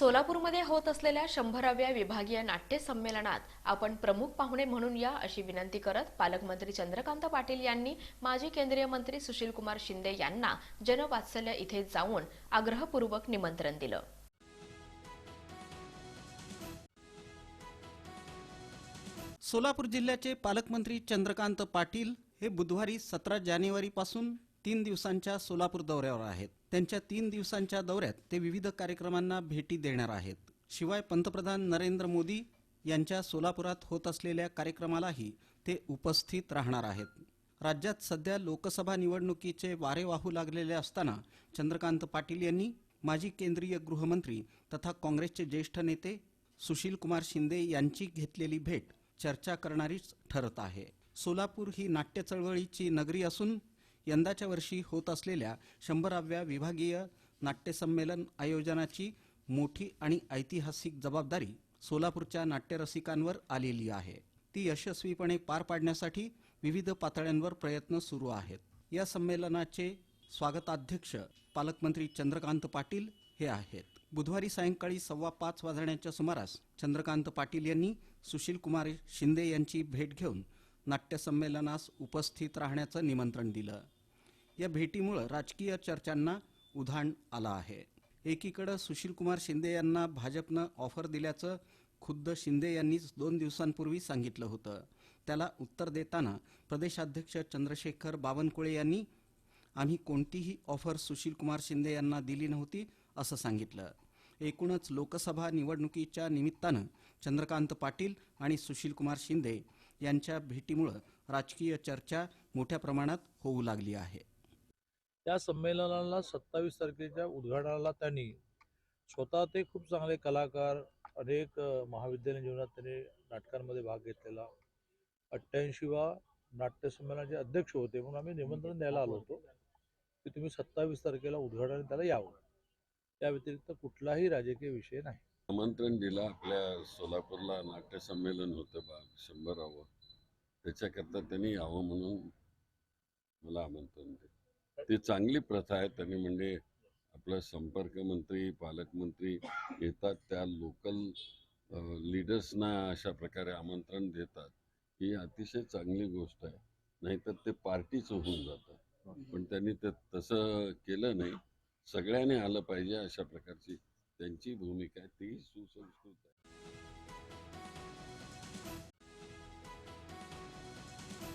सोलापूरमध्ये होत असलेल्या शंभराव्या विभागीय नाट्य संमेलनात आपण प्रमुख पाहुणे म्हणून या अशी विनंती करत पालकमंत्री चंद्रकांत पाटील यांनी माजी केंद्रीय मंत्री सुशीलकुमार शिंदे यांना जनवात्सल्य इथे जाऊन आग्रहपूर्वक निमंत्रण दिलं. सोलापूर जिल्ह्याचे पालकमंत्री चंद्रकांत पाटील हे बुधवारी सतरा जानेवारीपासून तीन दिवसांच्या सोलापूर दौऱ्यावर आहेत. त्यांच्या तीन दिवसांच्या दौऱ्यात ते विविध कार्यक्रमांना भेटी देणार आहेत. शिवाय पंतप्रधान नरेंद्र मोदी यांच्या सोलापुरात होत असलेल्या कार्यक्रमालाही ते उपस्थित राहणार आहेत. राज्यात सध्या लोकसभा निवडणुकीचे वारे वाहू लागलेले असताना चंद्रकांत पाटील यांनी माजी केंद्रीय गृहमंत्री तथा काँग्रेसचे ज्येष्ठ नेते सुशीलकुमार शिंदे यांची घेतलेली भेट चर्चा करणारीच ठरत आहे. सोलापूर ही नाट्य चळवळीची नगरी असून यंदाच्या वर्षी होत असलेल्या शंभराव्या विभागीय नाट्यसंमेलन आयोजनाची मोठी आणि ऐतिहासिक जबाबदारी सोलापूरच्या नाट्यरसिकांवर आलेली आहे. ती यशस्वीपणे पार पाडण्यासाठी विविध पातळ्यांवर प्रयत्न सुरू आहेत. या संमेलनाचे स्वागताध्यक्ष पालकमंत्री चंद्रकांत पाटील हे आहेत. बुधवारी सायंकाळी सव्वा पाच वाजण्याच्या सुमारास चंद्रकांत पाटील यांनी सुशील कुमार शिंदे यांची भेट घेऊन नाट्यसंमेलनास उपस्थित राहण्याचं निमंत्रण दिलं. या भेटीमुळं राजकीय चर्चांना उधाण आलं आहे. एकीकडं सुशीलकुमार शिंदे यांना भाजपनं ऑफर दिल्याचं खुद्द शिंदे यांनीच दोन दिवसांपूर्वी सांगितलं होतं. त्याला उत्तर देताना प्रदेशाध्यक्ष चंद्रशेखर बावनकुळे यांनी आम्ही कोणतीही ऑफर सुशीलकुमार शिंदे यांना दिली नव्हती असं सांगितलं. एकूणच लोकसभा निवडणुकीच्या निमित्तानं चंद्रकांत पाटील आणि सुशीलकुमार शिंदे यांच्या भेटीमुळं राजकीय चर्चा मोठ्या प्रमाणात होऊ लागली आहे. त्या संमेलनाला सत्तावीस तारखेच्या उद्घाटनाला त्यांनी स्वतः ते खूप चांगले कलाकार अनेक महाविद्यालयीन जीवनात त्यांनी नाटकांमध्ये भाग घेतलेला. अठ्ठ्याऐंशीवा नाट्य संमेलनाचे अध्यक्ष होते म्हणून आम्ही निमंत्रण द्यायला आलो होतो की तुम्ही सत्तावीस तारखेला उद्घाटन त्याला यावं. त्या व्यतिरिक्त कुठलाही राजकीय विषय नाही. आमंत्रण दिलं आपल्या सोलापूरला नाट्य संमेलन होतं बा शंभरावं. त्याच्याकरता त्यांनी यावं म्हणून मला आमंत्रण दिलं. ती चांगली प्रथा आहे. त्यांनी म्हणजे आपलं संपर्क मंत्री पालकमंत्री येतात. त्या लोकल लीडर्सना अशा प्रकारे आमंत्रण देतात. ही अतिशय चांगली गोष्ट आहे. नाहीतर ते पार्टीच होऊन जातं पण त्यांनी ते तसं केलं नाही. सगळ्यांनी आलं पाहिजे अशा प्रकारची त्यांची भूमिका आहे. ती सुसंस्कृत आहे.